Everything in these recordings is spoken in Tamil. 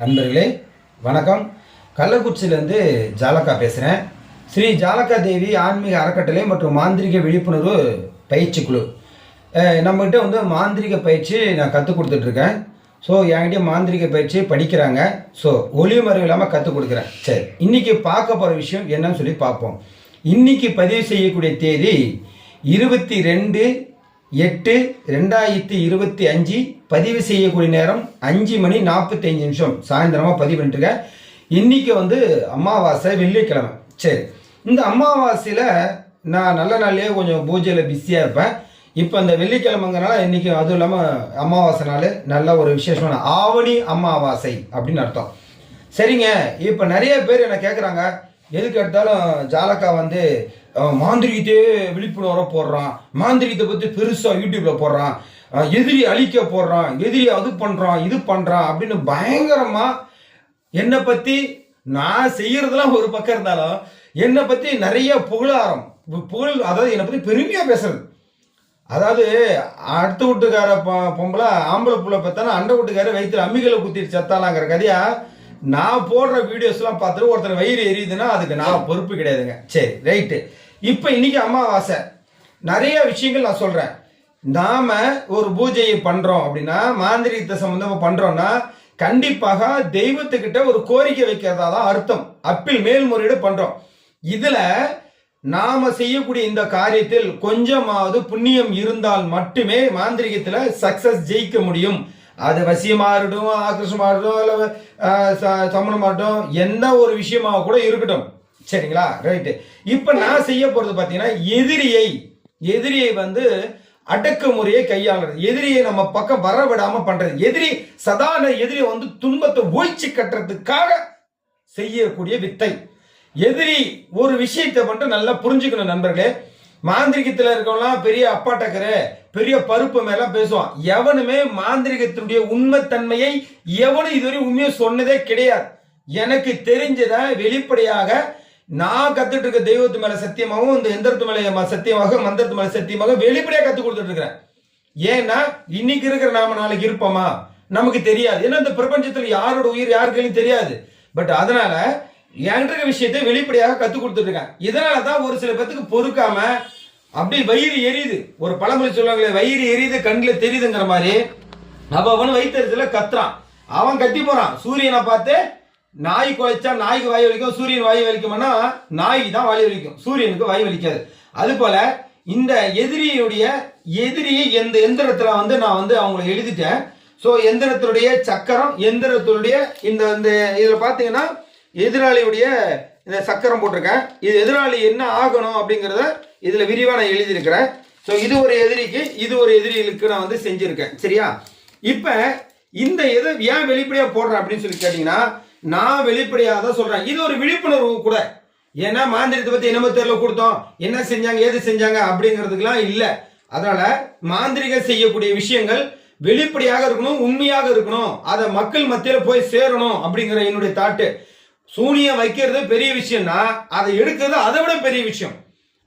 நண்பர்களே வணக்கம். கள்ளக்குறிச்சியிலேருந்து ஜாலக்கா பேசுகிறேன் ஸ்ரீ ஜாலக்கா தேவி ஆன்மீக அறக்கட்டளை மற்றும் மாந்திரிக விழிப்புணர்வு பயிற்சி குழு. நம்மகிட்ட வந்து மாந்திரிக பயிற்சி நான் கற்றுக் கொடுத்துட்ருக்கேன் ஸோ என்கிட்ட மாந்திரிக பயிற்சி படிக்கிறாங்க. ஸோ ஒளிமறை இல்லாமல் கற்றுக் கொடுக்குறேன். சரி இன்றைக்கி பார்க்க போகிற விஷயம் என்னன்னு சொல்லி பார்ப்போம். இன்றைக்கி பதிவு செய்யக்கூடிய தேதி இருபத்தி ரெண்டு எட்டு ரெண்டாயிரத்தி இருபத்தி அஞ்சு பதிவு செய்யக்கூடிய நேரம் அஞ்சு மணி நாற்பத்தஞ்சு நிமிஷம். சாயந்தரமாக பதிவு பண்ணிட்டுருக்கேன் இன்னைக்கு வந்து அமாவாசை வெள்ளிக்கிழமை. சரி. இந்த அமாவாசையில் நான் நல்ல நாள்லேயே கொஞ்சம் பூஜையில் பிஸியாக இருப்பேன். இப்போ இந்த வெள்ளிக்கிழமைங்கிறனால இன்றைக்கி அதுவும் இல்லாமல் அமாவாசை நாள் நல்ல ஒரு விசேஷமான ஆவணி அமாவாசை அப்படின்னு அர்த்தம். சரிங்க. இப்போ நிறைய பேர் என்ன கேட்குறாங்க எதுக்கு எடுத்தாலும் ஜாலக்கா வந்து அஹ், மாந்திரிகத்தையே போடுறான். மாந்திரிகத்தை பற்றி பெருசாக யூடியூப்பில் போடுறான். எதிரி அழிக்க போடுறான் எதிரி அது பண்ணுறான் இது பண்ணுறான் அப்படின்னு பயங்கரமாக என்னை பற்றி நான் செய்கிறதுலாம் ஒரு பக்கம் இருந்தாலும் என்னை பற்றி நிறைய புகழாரம். புகழ் அதாவது என்னை பற்றி பெருமையாக பேசுறது. அதாவது அடுத்த வீட்டுக்கார பொம்பளை ஆம்பளை புள்ள பார்த்தானா அண்டை வீட்டுக்கார வயிற்று அம்மிகளை குத்திட்டு செத்தாலாங்கிற கதையா நான் போடுற வீடியோஸ்லாம் பார்த்துட்டு ஒருத்தர் வயிறு எரியுதுன்னா அதுக்கு நான் பொறுப்பு கிடையாதுங்க. சரி ரைட்டு. இப்போ இன்னைக்கு அமாவாசை. நிறைய விஷயங்கள் நான் சொல்கிறேன் நாம ஒரு பூஜையை பண்ணுறோம் அப்படின்னா மாந்திரிகத்தை சம்மந்தமாக பண்ணுறோம்னா கண்டிப்பாக தெய்வத்துக்கிட்ட ஒரு கோரிக்கை வைக்கிறதா தான் அர்த்தம். அப்பில் மேல்முறையீடு பண்ணுறோம் இதில் நாம செய்யக்கூடிய இந்த காரியத்தில் கொஞ்சமாவது புண்ணியம் இருந்தால் மட்டுமே மாந்திரிகத்துல சக்சஸ் ஜெயிக்க முடியும். அது வசியமா இருக்கட்டும் ஆக்ரோஷமா இருக்கட்டும் இல்ல சமணமா இருக்கட்டும் என்ன ஒரு விஷயமாக கூட இருக்கட்டும். சரிங்களா? ரைட்டு. இப்ப நான் செய்ய போறது பாத்தீங்கன்னா எதிரியை எதிரியை வந்து அடக்குமுறையை கையாளுறது. எதிரியை நம்ம பக்கம் வர விடாம பண்றது. எதிரி சதான எதிரி வந்து துன்பத்தை ஒழிச்சு கட்டுறதுக்காக செய்யக்கூடிய வித்தை. எதிரி ஒரு விஷயத்தை மட்டும் நல்லா புரிஞ்சுக்கணும் நண்பர்களே. மாந்திரிகத்தில் இருக்கவங்களாம் பெரிய அப்பாட்டக்கரு பெரிய பருப்பு மேல பேசுவான். எவனுமே மாந்திரிகத்தினுடைய உண்மைத்தன்மையை எவனும் இதுவரை உண்மையை சொன்னதே கிடையாது. எனக்கு தெரிஞ்சதை வெளிப்படையாக நான் கத்துட்டு இருக்க தெய்வத்து மேல சத்தியமாகவும் இந்த எந்திரத்து மேல சத்தியமாக மந்திரத்து மேல சத்தியமாக வெளிப்படையாக கத்து கொடுத்துட்டு இருக்கிறேன் ஏன்னா இன்னைக்கு இருக்கிற நாம நாளைக்கு இருப்போமா? நமக்கு தெரியாது. ஏன்னா இந்த பிரபஞ்சத்துல யாரோட உயிர் யாருக்கையும் தெரியாது. பட் அதனால என்ற விஷயத்தை வெளிப்படையாக கத்து கொடுத்துட்டு இருக்கேன் இதனால தான் ஒரு சில பேத்துக்கு பொறுக்காம அப்படி வயிறு எரியுது. ஒரு பழமொழி சொல்லுவாங்களே வயிறு எரியுது கண்ணில் தெரியுதுங்கிற மாதிரி. அவன் அவன் வயிற்றுல கத்துறான். அவன் கத்தி போறான். சூரியனை பார்த்து நாய் குழைச்சா நாய்க்கு வாய் வலிக்கும் சூரியன் வாய் வலிக்கும்னா நாய்க்கு தான் வாய் வலிக்கும். சூரியனுக்கு வாய் வலிக்காது. அது போல இந்த எதிரியுடைய எதிரியை எந்த எந்திரத்துல வந்து நான் வந்து அவங்களை எழுதிட்டேன். ஸோ எந்திரத்தினுடைய சக்கரம் எந்திரத்தினுடைய இந்த இந்த இதில் பார்த்தீங்கன்னா எதிராளியுடைய இந்த சக்கரம் போட்டிருக்கேன். இது எதிராளி என்ன ஆகணும் அப்படிங்கிறத இதில் விரிவாக நான் எழுதியிருக்கிறேன். ஸோ இது ஒரு எதிரிக்கு இது ஒரு எதிரிகளுக்கு நான் வந்து செஞ்சுருக்கேன். சரியா? இப்போ இந்த எதை ஏன் வெளிப்படையாக போடுறேன் அப்படின்னு சொல்லி கேட்டிங்கன்னா நான் வெளிப்படையாக தான் சொல்கிறேன் இது ஒரு விழிப்புணர்வு கூட. ஏன்னா மாந்திரத்தை பற்றி என்னமோ தெரியல கொடுத்தோம். என்ன செஞ்சாங்க ஏது செஞ்சாங்க அப்படிங்கிறதுக்கெல்லாம் இல்லை. அதனால மாந்திரிகர் செய்யக்கூடிய விஷயங்கள் வெளிப்படையாக இருக்கணும் உண்மையாக இருக்கணும். அதை மக்கள் மத்தியில் போய் சேரணும் அப்படிங்கிற என்னுடைய தாட்டு சூனியம் வைக்கிறது பெரிய விஷயம்னா அதை எடுக்கிறது அதை விட பெரிய விஷயம்.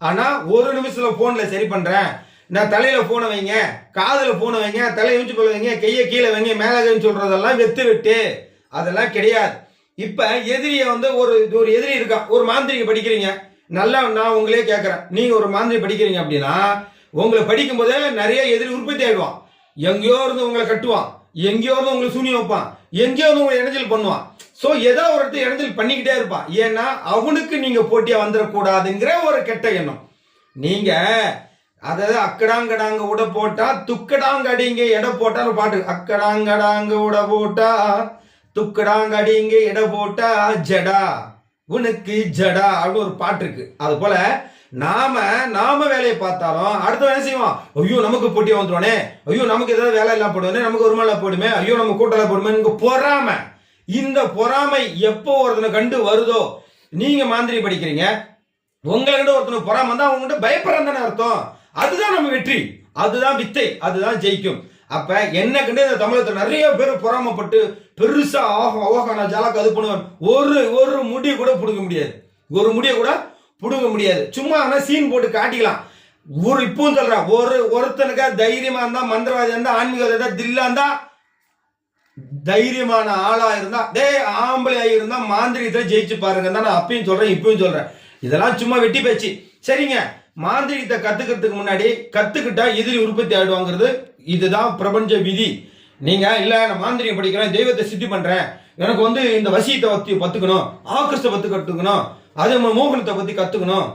ஆனா ஒரு நிமிஷத்துல போன்ல சரி பண்றேன். நான் தலையில போன வைங்க காதுல போன வைங்க தலையை வச்சு போல வைங்க கையை கீழே வைங்க மேலே சொல்கிறதெல்லாம் சொல்றதெல்லாம் வெத்து விட்டு. அதெல்லாம் கிடையாது. இப்ப எதிரிய வந்து ஒரு ஒரு எதிரி இருக்கா? ஒரு மாந்திரிகை படிக்கிறீங்க. நல்லா நான் உங்களே கேட்கறேன் நீங்க ஒரு மாந்திரி படிக்கிறீங்க அப்படின்னா உங்களை படிக்கும்போதே நிறைய எதிரி உற்பத்தி ஆயிடுவான். எங்கேயோ இருந்து உங்களை கட்டுவான். எங்கேயோ இருந்து உங்களை சூனியம் வைப்பான். எங்கேயோ இருந்து உங்களை இணைஞ்சல் பண்ணுவான். ஸோ ஏதோ ஒரு இடத்துல இணைஞ்சல் பண்ணிக்கிட்டே இருப்பான். ஏன்னா அவனுக்கு நீங்க போட்டியா வந்துடக்கூடாதுங்கிற ஒரு கெட்ட எண்ணம். நீங்க அதாவது அக்கடாங்கடாங்க உட போட்டா துக்கடாங்கடிங்க எடை போட்டான்னு பாட்டு. அக்கடாங்கடாங்க உட போட்டா துக்கடாங்கடிங்க எடை போட்டா ஜடா. உனக்கு ஜடா அப்படின்னு ஒரு பாட்டு இருக்கு. அது போல நாம நாம வேலையை பார்த்தாலும் அடுத்த என்ன செய்வோம் ஐயோ நமக்கு போட்டி வந்துடுவோனே ஐயோ நமக்கு ஏதாவது வேலை இல்லாம போடுவானே நமக்கு ஒரு மேல போடுமே. ஐயோ நம்ம கூட்டல போடுமே. இங்க பொறாம. இந்த பொறாமை எப்போ ஒருத்தனை கண்டு வருதோ? நீங்க மாந்திரி படிக்கிறீங்க. உங்கள்கிட்ட ஒருத்தனை பொறாம தான் அவங்ககிட்ட பயப்படுறான் தானே அர்த்தம். அதுதான் நம்ம வெற்றி. அதுதான் வித்தை. அதுதான் ஜெயிக்கும். அப்ப என்ன கண்டு இந்த தமிழகத்துல நிறைய பேர் பொறாமப்பட்டு பெருசா ஆகும் ஓஹோ நான் ஜாலக்கு அது பண்ணுவேன் ஒரு ஒரு முடியை கூட பிடுங்க முடியாது. ஒரு முடியை கூட பிடுங்க முடியாது. சும்மா ஆனால் சீன் போட்டு காட்டிக்கலாம். ஒரு இப்பவும் சொல்றேன் ஒரு ஒருத்தனுக்கா தைரியமா இருந்தா மந்திரவாதி இருந்தா ஆன்மீகவாதி இருந்தா தில்லா இருந்தா தைரியமான ஆளா இருந்தா டேய் ஆம்பளை இருந்தா மாந்திரிகத்தை ஜெயிச்சு பாருங்க தான் நான் அப்பயும் சொல்றேன் இப்பயும் சொல்றேன். இதெல்லாம் சும்மா வெட்டி பேச்சு. சரிங்க மாந்திரிகத்தை கத்துக்கிறதுக்கு முன்னாடி கத்துக்கிட்டா எதிரி உற்பத்தி ஆயிடுவாங்கிறது இதுதான் பிரபஞ்ச விதி. நீங்க இல்ல நான் மாந்திரியம் படிக்கிறேன் தெய்வத்தை சித்தி பண்றேன். எனக்கு வந்து இந்த வசியத்தை பத்தி கத்துக்கணும் ஆக்கிரஸ்தை பத்தி கத்துக்கணும் அதே மாதிரி மோகனத்தை பத்தி கத்துக்கணும்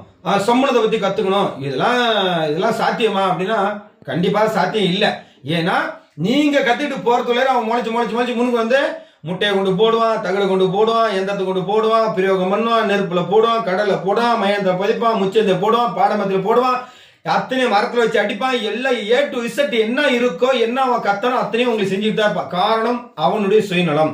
சம்மணத்தை பத்தி கத்துக்கணும். இதெல்லாம் இதெல்லாம் சாத்தியமா? அப்படின்னா கண்டிப்பா சாத்தியம் இல்லை. ஏன்னா நீங்க கத்துட்டு போறதுல அவன் முளைச்சு முளைச்சு முளைச்சு முன்னுக்கு வந்து முட்டையை கொண்டு போடுவான் தகடு கொண்டு போடுவான் எந்தத்தை கொண்டு போடுவான் பிரயோகம் பண்ணுவான் நெருப்புல போடுவான் கடலை போடுவான் மயத்தை பதிப்பான் முச்சத்தை போடுவான் பாடமத்தில் போடுவான். அத்தனையும் மரத்துல வச்சு அடிப்பான். எல்லாம் ஏ டு இசட் என்ன இருக்கோ என்ன அவன் கத்தனோ அத்தனையும் உங்களுக்கு செஞ்சுட்டு தான் இருப்பான். காரணம் அவனுடைய சுயநலம்.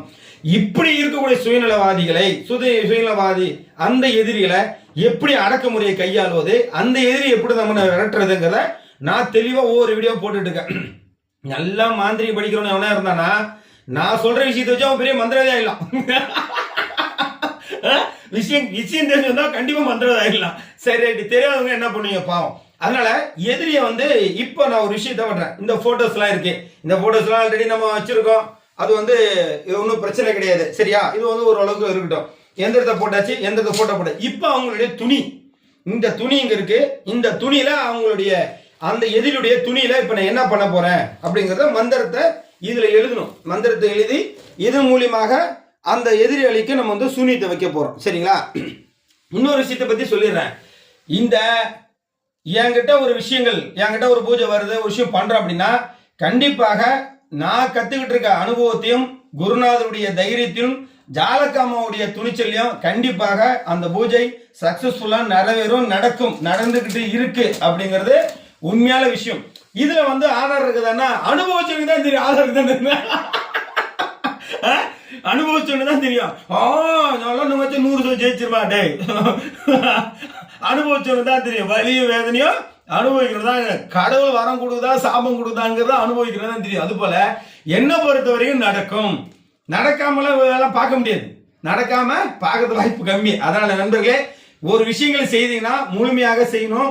இப்படி இருக்கக்கூடிய சுயநலவாதிகளை சுத சுயநலவாதி அந்த எதிரிகளை எப்படி அடக்குமுறையை கையாள்வது அந்த எதிரி எப்படி நம்ம விரட்டுறதுங்கிறத நான் தெளிவா ஒவ்வொரு வீடியோ போட்டுட்டு இருக்கேன். நல்லா மாந்திரி படிக்கிறவன் எவனா இருந்தானா நான் சொல்ற விஷயத்தை வச்சு அவன் பெரிய மந்திரவாதி ஆயிடலாம். விஷயம் விஷயம் தெரிஞ்சிருந்தா கண்டிப்பா மந்திரவாதி ஆயிடலாம். சரி ரைட்டு தெரியாதவங்க என்ன பண்ணுவீங்க? பாவம். அதனால எதிரியை வந்து இப்போ நான் ஒரு விஷயத்த பண்றேன் இந்த போட்டோஸ்லாம் இருக்கு. இந்த போட்டோஸ்லாம் ஆல்ரெடி நம்ம வச்சிருக்கோம். அது வந்து ஒன்றும் பிரச்சனை கிடையாது. சரியா? இது வந்து ஓரளவுக்கு இருக்கட்டும். எந்திரத்தை போட்டாச்சு? எந்திரத்தை போட்டோ போட்ட இப்போ அவங்களுடைய துணி. இந்த துணி இங்க இருக்கு. இந்த துணியில அவங்களுடைய அந்த எதிரியுடைய துணியில இப்ப நான் என்ன பண்ண போறேன்? அப்படிங்கறத மந்திரத்தை இதுல எழுதணும். மந்திரத்தை எழுதி இது மூலியமாக அந்த எதிரிகளுக்கு நம்ம வந்து சூனியத்தை வைக்க போறோம். சரிங்களா? இன்னொரு விஷயத்தை பத்தி சொல்லிடுறேன். இந்த என்கிட்ட ஒரு விஷயங்கள் என்கிட்ட ஒரு பூஜை வருது ஒரு விஷயம் பண்ணுறோம் அப்படின்னா கண்டிப்பாக நான் கத்துக்கிட்டு இருக்க அனுபவத்தையும் குருநாதருடைய தைரியத்தையும் ஜாலக்காமாவுடைய துணிச்சலையும் கண்டிப்பாக அந்த பூஜை சக்சஸ்ஃபுல்லா நிறைவேறும் நடக்கும் நடந்துகிட்டு இருக்கு அப்படிங்கிறது உண்மையான விஷயம். இதுல வந்து ஆதாரம் இருக்குதுன்னா அனுபவிச்சவங்க தான் தெரியும் ஆதார் இருக்குதுன்னு அனுபவிச்சவங்க தான் தெரியும். ஆ நல்லா நம்ம நூறு சொல்லி ஜெயிச்சிருமா டே அனுபவிச்சவங்க தான் தெரியும். வலியும் வேதனையும் அனுபவிக்கிறது தான் கடவுள் வரம் கொடுக்குதா சாபம் கொடுக்குதாங்கிறத அனுபவிக்கிறது தான் தெரியும். அது போல என்ன பொறுத்த வரைக்கும் நடக்கும். நடக்காமலாம் இதெல்லாம் பார்க்க முடியாது. நடக்காம பார்க்கறது வாய்ப்பு கம்மி. அதனால நண்பர்களே ஒரு விஷயங்களை செய்தீங்கன்னா முழுமையாக செய்யணும்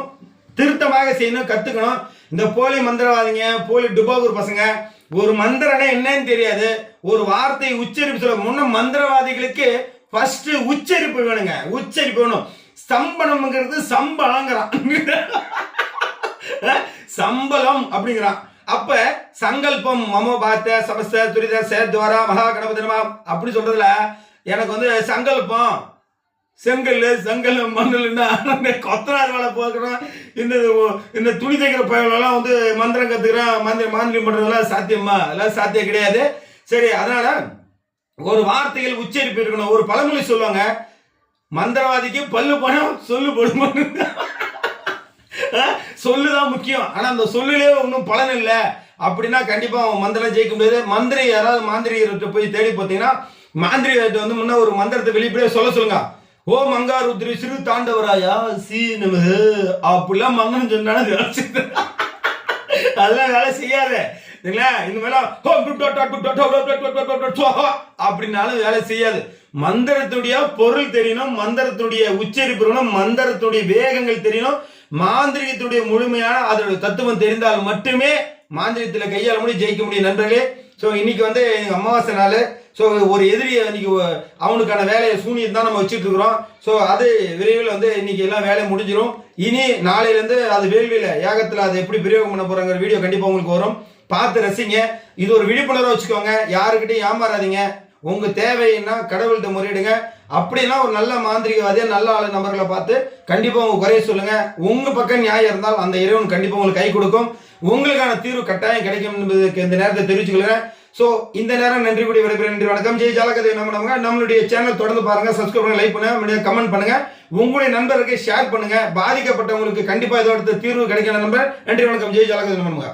திருத்தமாக செய்யணும் கத்துக்கணும். இந்த போலி மந்திரவாதிங்க போலி டுபாகூர் பசங்க ஒரு மந்திரனே என்னன்னு தெரியாது. ஒரு வார்த்தை உச்சரிப்பு சொல்ல முன்ன மந்திரவாதிகளுக்கு ஃபர்ஸ்ட் உச்சரிப்பு வேணுங்க. உச்சரிப்பு வேணும். ஸ்தம்பனம்ங்கிறது சம்பளங்கிறான். சம்பளம் அப்படிங்கிறான். அப்ப சங்கல்பம் மம பாத்த சமஸ்த துரித சேத்வாரா மகா கணபதி நம அப்படி சொல்றதுல எனக்கு வந்து சங்கல்பம். செங்கல் செங்கல் மண்ணல் கொத்தனார் வேலை பார்க்குறோம் இந்த இந்த துணி தைக்கிற பயலெல்லாம் வந்து மந்திரம் கத்துக்கிறேன் மந்திர மாந்திரம் பண்றதெல்லாம் சாத்தியமா? அதெல்லாம் சாத்தியம் கிடையாது. சரி அதனால ஒரு வார்த்தைகள் உச்சரிப்பு இருக்கணும். ஒரு பழமொழி சொல்லுவாங்க. மந்திரவாதிக்கு பல்லு பணம் சொல்லு போடுமா சொல்லுதான் முக்கியம். ஆனா அந்த சொல்லுலே ஒன்றும் பலன் இல்லை. அப்படின்னா கண்டிப்பா அவன் மந்திரம் ஜெயிக்க முடியாது. மந்திரி யாராவது மாந்திரிகர்கிட்ட போய் தேடி பார்த்தீங்கன்னா மாந்திரிகர்கிட்ட வந்து முன்ன ஒரு மந்திரத்தை வெளிப்படையே சொல்ல சொல்லுங்க. ஓ மங்காருத்ரி சிறு தாண்டவராயா? சி நமது அப்படிலாம் மங்கன்னு சொன்னாலும் வேலை அதெல்லாம் வேலை செய்யாத. இந்த மேல அப்படின்னாலும் வேலை செய்யாது மந்திரத்துடைய பொருள் தெரியணும் மந்திரத்துடைய உச்சரிப்பு மந்திரத்துடைய வேகங்கள் தெரியணும் மாந்திரிகத்துடைய முழுமையான அதோட தத்துவம் தெரிந்தால் மட்டுமே மாந்திரியத்தில் கையாள முடியும் ஜெயிக்க முடியும் நண்பர்களே ஸோ இன்னைக்கு வந்து அமாவாசை நாள் ஸோ ஒரு எதிரியை இன்னைக்கு அவனுக்கான வேலையை சூனியம் தான் நம்ம வச்சுட்டு இருக்கிறோம் ஸோ அது விரைவில் வந்து இன்னைக்கு எல்லாம் வேலை முடிஞ்சிடும் இனி நாளையிலேருந்து அது வேள்வியில் ஏகத்தில் அது எப்படி பிரயோகம் பண்ண போகிறாங்கிற வீடியோ கண்டிப்பாக உங்களுக்கு வரும் பார்த்து ரசிங்க. இது ஒரு விழிப்புணர்வு வச்சுக்கோங்க. யாருக்கிட்டையும் ஏமாறாதீங்க. உங்க தேவைன்னா கடவுள்கிட்ட முறையிடுங்க. அப்படின்னா ஒரு நல்ல மாந்திரிகவாதியா நல்ல ஆளு நபர்களை பார்த்து கண்டிப்பா உங்க குறைய சொல்லுங்க. உங்க பக்கம் நியாயம் இருந்தால் அந்த இறைவன் கண்டிப்பா உங்களுக்கு கை கொடுக்கும். உங்களுக்கான தீர்வு கட்டாயம் கிடைக்கும் என்பதற்கு இந்த நேரத்தை தெரிவிச்சுக்கொள்கிறேன். ஸோ இந்த நேரம் நன்றி கூடி விடைபெறும் நன்றி வணக்கம். ஜெய் ஜாலகதை நம்ம நம்ம நம்மளுடைய சேனல் தொடர்ந்து பாருங்க. சப்ஸ்கிரைப் பண்ணுங்க லைக் பண்ணுங்க கமெண்ட் பண்ணுங்க. உங்களுடைய நண்பருக்கு ஷேர் பண்ணுங்க. பாதிக்கப்பட்டவங்களுக்கு கண்டிப்பா இதோட தீர்வு கிடைக்கிற நண்பர் நன்றி வணக்கம். ஜெய் ஜாலகதை நம்ம.